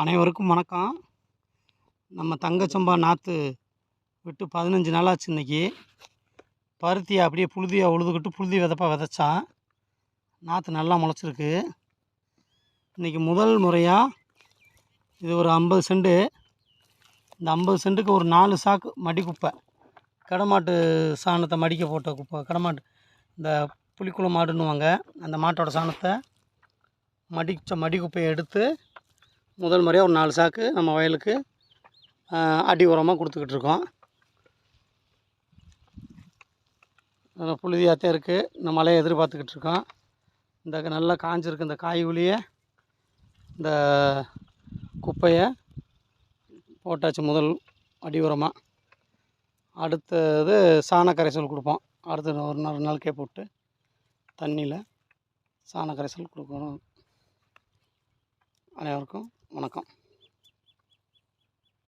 அனைவருக்கும் வணக்கம். நம்ம தங்கச்சம்பா நாற்று விட்டு பதினஞ்சு நாளாச்சு இன்றைக்கி பருத்தியை அப்படியே புழுதியாக உழுதுகிட்டு புழுதி விதப்பாக விதைச்சான் நாற்று நல்லா முளைச்சிருக்கு. இன்றைக்கி முதல் முறையாக இது ஒரு ஐம்பது செண்டு. இந்த ஐம்பது சென்ட்டுக்கு ஒரு நாலு சாக்கு மடி குப்பை கடமாட்டு சாணத்தை மடிக்க போட்ட குப்பை கடமாட்டு இந்த புளிக்குளம் மாடுன்னுவாங்க அந்த மாட்டோட சாணத்தை மடிச்ச மடி குப்பையை எடுத்து முதல் முறையாக ஒரு நாலு சாக்கு நம்ம வயலுக்கு அடி உரமாக கொடுத்துக்கிட்டு இருக்கோம். நல்லா புழுதியாகத்தான் இருக்குது இந்த மழையை எதிர்பார்த்துக்கிட்டு இருக்கோம். இந்த க- நல்லா காஞ்சிருக்கு இந்த காய் உளியை இந்த குப்பையை போட்டாச்சு முதல் அடி உரமாக அடுத்தது சாண கரைசல் கொடுப்போம். அடுத்த ஒரு நாலு நாளைக்கே போட்டு தண்ணியில் சாண கரைசல் கொடுக்கணும். அனைவருக்கும் வணக்கம்.